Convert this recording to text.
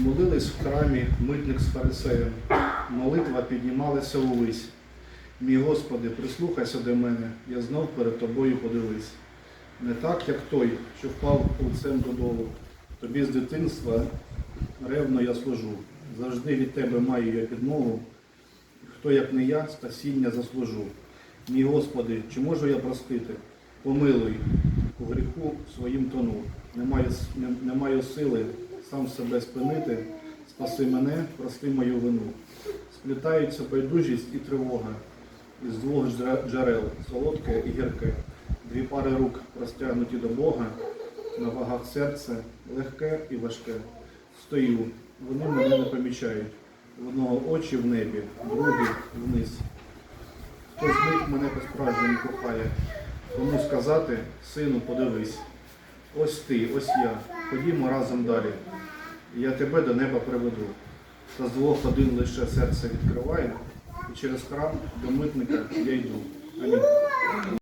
Молились в храмі митник з фарисеєм, молитва піднімалася увесь. Мій Господи, прислухайся до мене, я знов перед тобою подивись. Не так, як той, що впав лицем додолу. Тобі з дитинства ревно я служу. Завжди від тебе маю я підмогу. Хто, як не я, спасіння заслужу. Мій Господи, чи можу я простити? Помилуй, у гріху своїм тону. Не маю, не, не маю сили сам себе спинити. Спаси мене, прости мою вину. Сплітаються байдужість і тривога із двох джерел, солодке і гірке. Дві пари рук простягнуті до Бога, на вагах серце легке і важке. Стою, вони мене не помічають. В одного очі в небі, другий вниз. Хто з них мене по-справжньому кохає? Кому сказати, сину, подивись. Ось ти, ось я. Ходімо разом далі. Я тебе до неба приведу. Та з двох один лише серце відкриває, і через храм до митника я йду. Амінь.